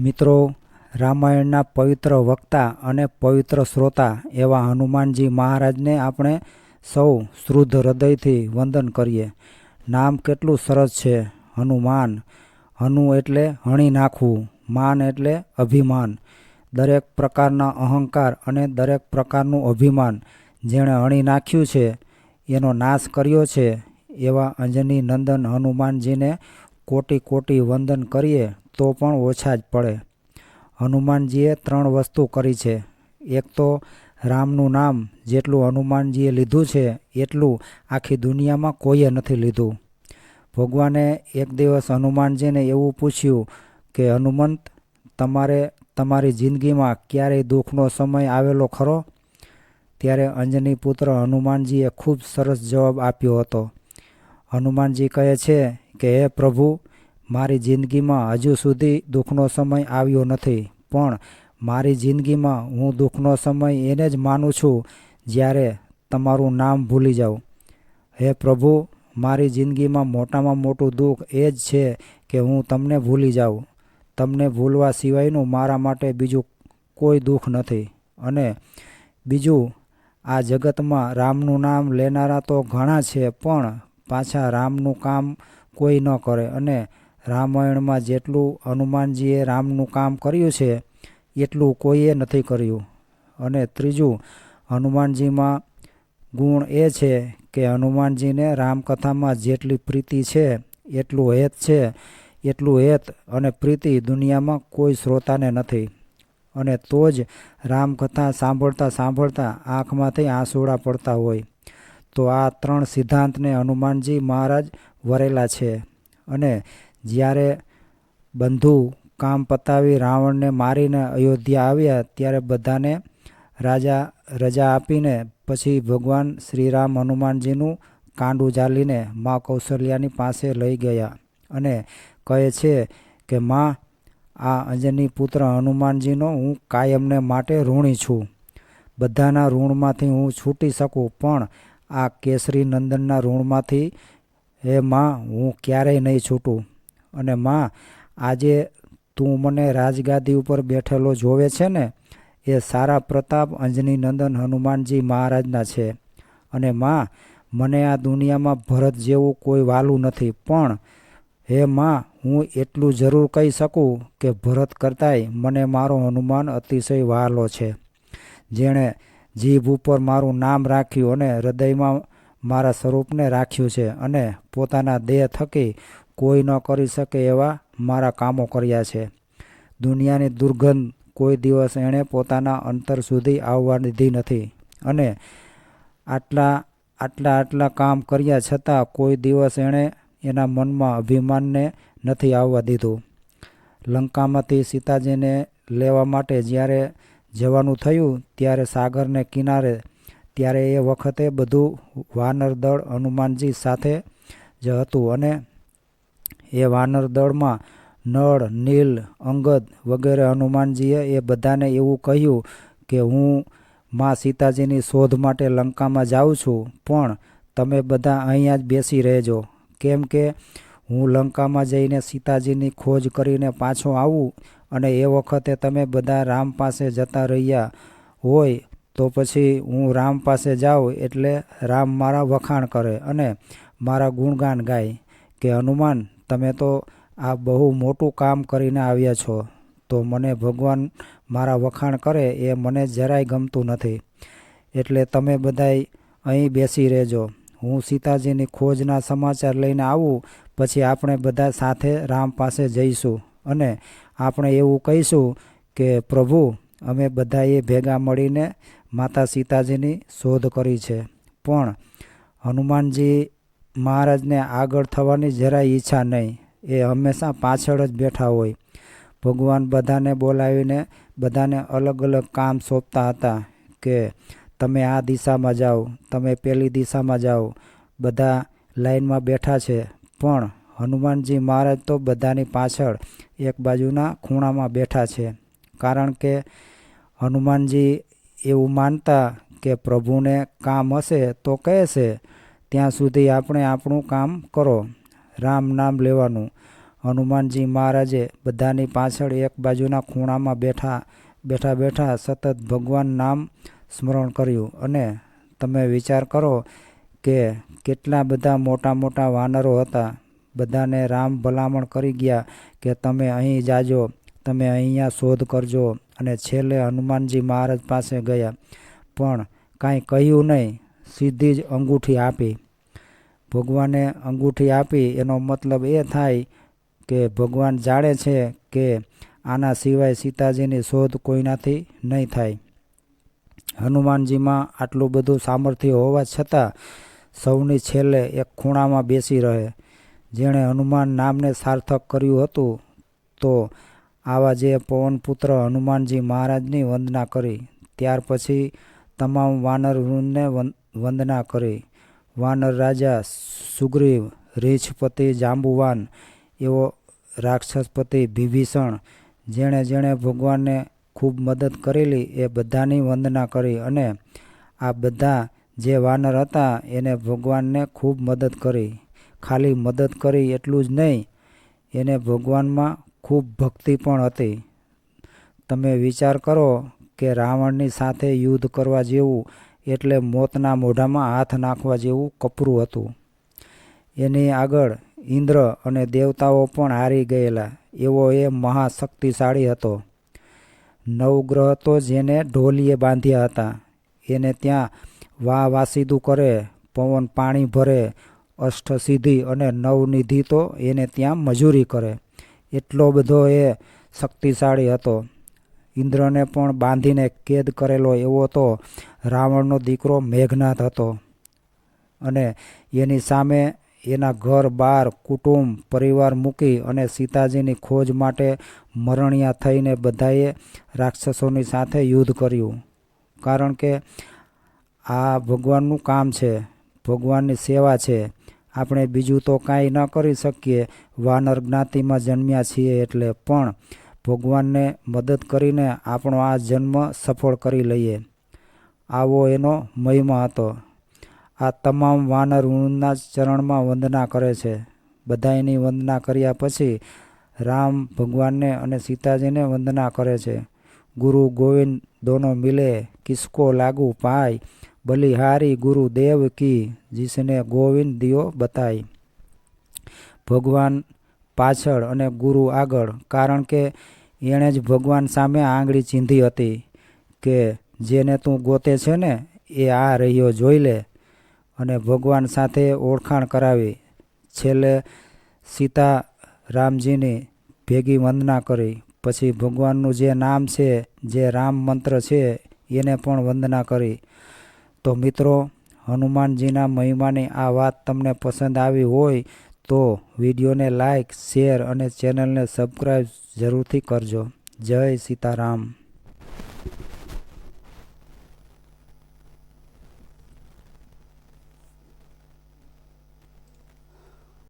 મિત્રો, રામાયણના પવિત્ર વક્તા અને પવિત્ર શ્રોતા એવા હનુમાનજી મહારાજને આપણે સૌ શુદ્ધ હૃદયથી વંદન કરીએ. નામ કેટલું સરસ છે. હનુમાન. હનુ એટલે હણી નાખવું, માન એટલે અભિમાન. દરેક પ્રકારના અહંકાર અને દરેક પ્રકારનું અભિમાન જેણે હણી નાખ્યું છે, એનો નાશ કર્યો છે, એવા અંજની નંદન હનુમાનજીને કોટી કોટી વંદન કરીએ તો પણ ઓછા જ પડે. હનુમાનજીએ ત્રણ વસ્તુ કરી છે. એક તો રામનું નામ જેટલું હનુમાનજીએ લીધું છે, એટલું આખી દુનિયામાં કોઈએ નથી લીધું. ભગવાને એક દિવસ હનુમાનજીને એવું પૂછ્યું કે, હનુમંત, તમારે તમારી જિંદગીમાં ક્યારેય દુઃખનો સમય આવેલો ખરો? ત્યારે અંજની પુત્ર હનુમાનજીએ ખૂબ સરસ જવાબ આપ્યો હતો. હનુમાનજી કહે છે કે, હે પ્રભુ, મારી જિંદગીમાં હજુ સુધી દુઃખનો સમય આવ્યો નથી, પણ મારી જિંદગીમાં હું દુઃખનો સમય એને જ માનું છું જ્યારે તમારું નામ ભૂલી જાઉં. હે પ્રભુ, મારી જિંદગીમાં મોટામાં મોટું દુઃખ એ જ છે કે હું તમને ભૂલી જાઉં. તમને ભૂલવા સિવાયનું મારા માટે બીજું કોઈ દુઃખ નથી. અને બીજું, આ જગતમાં રામનું નામ લેનારા તો ઘણા છે, પણ પાછા રામનું કામ કોઈ ન કરે. અને રામાયણમાં જેટલું હનુમાનજીએ રામનું કામ કર્યું છે, એટલું કોઈએ નથી કર્યું. અને ત્રીજું, હનુમાનજીમાં ગુણ એ છે કે હનુમાનજીને રામકથામાં જેટલી પ્રીતિ છે, એટલું હેત છે, એટલું હેત અને પ્રીતિ દુનિયામાં કોઈ શ્રોતાને નથી. અને તો જ રામકથા સાંભળતા સાંભળતા આંખમાંથી આંસુડા પડતા હોય. તો આ ત્રણ સિદ્ધાંતને હનુમાનજી મહારાજ વરેલા છે. અને જ્યારે બંધુ કામ પતાવી રાવણને મારીને અયોધ્યા આવ્યા, ત્યારે બધાને રાજા, રજા આપીને પછી ભગવાન શ્રીરામ હનુમાનજીનું કાંડું ચાલીને મા કૌશલ્યાની પાસે લઈ ગયા અને કહે છે કે, માં, આ અંજની પુત્ર હનુમાનજીનો હું કાયમને માટે ઋણી છું. બધાના ઋણમાંથી હું છૂટી શકું, પણ આ કેસરી નંદનના ઋણમાંથી, હે માં, હું ક્યારેય નહીં છૂટું. અને માં, આજે તું મને રાજગાદી ઉપર બેઠેલો જોવે છે ને? એ સારા પ્રતાપ અંજની નંદન હનુમાનજી મહારાજના છે. અને માં, મને આ દુનિયામાં ભરત જેવું કોઈ વાલું નથી. પણ, હે માં, હું એટલું જરૂર કહી શકું કે ભરત કરતાંય મને મારો હનુમાન અતિશય વાલો છે. જેણે જીભ ઉપર મારું નામ રાખ્યું અને હૃદયમાં મારા સ્વરૂપને રાખ્યું છે અને પોતાના દેહ થકી કોઈ ન કરી શકે એવા મારા કામો કર્યા છે. દુનિયાની દુર્ગંધ કોઈ દિવસ એણે પોતાના અંતર સુધી આવવા દીધી નથી અને આટલા આટલા આટલા કામ કર્યા છતાં કોઈ દિવસ એણે એના મનમાં અભિમાનને નથી આવવા દીધું. લંકામાંથી સીતાજીને લેવા માટે જ્યારે જવાનું થયું ત્યારે સાગરને કિનારે, ત્યારે એ વખતે બધું વાનર દળ હનુમાનજી સાથે જ હતું અને એ વાનર દળમાં નળ, નીલ, અંગદ વગેરે હનુમાનજીએ એ બધાને એવું કહ્યું કે હું માં સીતાજીની શોધ માટે લંકામાં જાઉં છું, પણ તમે બધા અહીંયા જ બેસી રહેજો. કેમ કે હું લંકામાં જઈને સીતાજીની ખોજ કરીને પાછો આવું અને એ વખતે તમે બધા રામ પાસે જતા રહ્યા હોય તો પછી હું રામ પાસે જાઉં એટલે રામ મારા વખાણ કરે અને મારા ગુણગાન ગાય કે હનુમાન, તમે તો આ બહુ મોટું કામ કરીને આવ્યા છો, તો મને ભગવાન મારા વખાણ કરે એ મને જરાય ગમતું નથી. એટલે તમે બધાય અહીં બેસી રહેજો. હું સીતાજીની ખોજના સમાચાર લઈને આવું પછી આપણે બધા સાથે રામ પાસે જઈશું અને આપણે એવું કહીશું કે, પ્રભુ, અમે બધાએ ભેગા મળીને માતા સીતાજીની શોધ કરી છે. પણ હનુમાનજી મહારાજને આગળ થવાની જરાય ઈચ્છા નહીં. એ હંમેશા પાછળ જ બેઠા હોય. ભગવાન બધાને બોલાવીને બધાને અલગ અલગ કામ સોંપતા હતા કે, તમે આ દિશામાં જાઓ, તમે પેલી દિશામાં જાઓ. બધા લાઈનમાં બેઠા છે. પણ હનુમાનજી મહારાજ તો બધાની પાછળ એક બાજુના ખૂણામાં બેઠા છે. કારણ કે હનુમાનજી એવું માનતા કે પ્રભુને કામ હશે તો કહેશે ત્યાં સુધી આપણે આપણું કામ કરો. રામ નામ લેવાનું. હનુમાનજી મહારાજે બધાની પાછળ એક બાજુના ખૂણામાં બેઠા બેઠા બેઠા સતત ભગવાન નામ સ્મરણ કર્યું. અને તમે વિચાર કરો કે કેટલા બધા મોટા મોટા વાનરો હતા. બધાને રામ ભલામણ કરી ગયા કે તમે અહીં જાજો, તમે અહીંયા શોધ કરજો અને છેલ્લે હનુમાનજી મહારાજ પાસે ગયા. પણ કાંઈ કહ્યું નહીં, સીધી જ અંગૂઠી આપી. ભગવાને અંગૂઠી આપી, એનો મતલબ એ થાય કે ભગવાન જાણે છે કે આના સિવાય સીતાજીની શોધ કોઈનાથી નહીં થાય. હનુમાનજીમાં આટલું બધું સામર્થ્ય હોવા છતાં સૌની છેલ્લે એક ખૂણામાં બેસી રહે. જેણે હનુમાન નામને સાર્થક કર્યું હતું, તો આવા જે પવનપુત્ર હનુમાનજી મહારાજની વંદના કરી. ત્યાર પછી તમામ વાનર વૃંદને વંદના કરી. વાનર રાજા સુગ્રીવ, રીછપતિ જાંબુવાન, એવો રાક્ષસપતિ વિભીષણ, જેણે જેણે ભગવાનને ખૂબ મદદ કરેલી, એ બધાની વંદના કરી અને આ બધા જે વાનર હતા, એને ભગવાનને ખૂબ મદદ કરી. ખાલી મદદ કરી એટલું જ નહીં, એને ભગવાનમાં ખૂબ ભક્તિ પણ હતી. તમે વિચાર કરો કે રાવણની સાથે યુદ્ધ કરવા જેવું, એટલે મોતના મોઢામાં હાથ નાખવા જેવું કપરું હતું. એની આગળ ઇન્દ્ર અને દેવતાઓ પણ હારી ગયેલા. એવો એ મહાશક્તિશાળી હતો. નવગ્રહ તો જેને ઢોલીએ બાંધ્યા હતા. એને ત્યાં વાહ વાસીદું કરે, પવન પાણી ભરે અષ્ટસિદ્ધિ અને નવનિધિ તો એને ત્યાં મજૂરી કરે. એટલો બધો એ શક્તિશાળી હતો. ઇન્દ્રને પણ બાંધીને કેદ કરેલો એવો તો રાવણનો દીકરો મેઘનાથ હતો. અને એની સામે એના ઘર, બાર, કુટુંબ, પરિવાર મૂકી અને સીતાજીની ખોજ માટે મરણિયા થઈને બધાએ રાક્ષસોની સાથે યુદ્ધ કર્યું. કારણ કે આ ભગવાનનું કામ છે, ભગવાનની સેવા છે. આપણે બીજું તો કાંઈ ન કરી શકીએ. વાનર જ્ઞાતિમાં જન્મ્યા છીએ એટલે પણ ભગવાનને મદદ કરીને આપણો આ જન્મ સફળ કરી લઈએ. આવો એનો મહિમા હતો. આ તમામ વાનર વૃંદના ચરણમાં વંદના કરે છે. બધાયની વંદના કર્યા પછી રામ ભગવાનને અને સીતાજીને વંદના કરે છે. ગુરુ ગોવિંદ દોનો મિલે કિસકો લાગુ પાય. બલિહારી ગુરુદેવ કી, જીસને ગોવિંદ દિયો બતાય. ભગવાન પાછળ અને ગુરુ આગળ, કારણ કે એણે જ ભગવાન સામે આંગળી ચીંધી હતી કે જેને તું ગોતે છે ને, એ આ રહ્યો જોઈ લે. અને ભગવાન સાથે ઓળખાણ કરાવી. છેલ્લે સીતા રામજીની ભેગી વંદના કરી. પછી ભગવાનનું જે નામ છે, જે રામ મંત્ર છે, એને પણ વંદના કરી. તો મિત્રો, હનુમાનજીના મહિમાની આ વાત તમને પસંદ આવી હોય તો વિડીયોને લાઈક, શેર અને ચેનલને સબસ્ક્રાઈબ જરૂરથી કરજો. જય સીતારામ.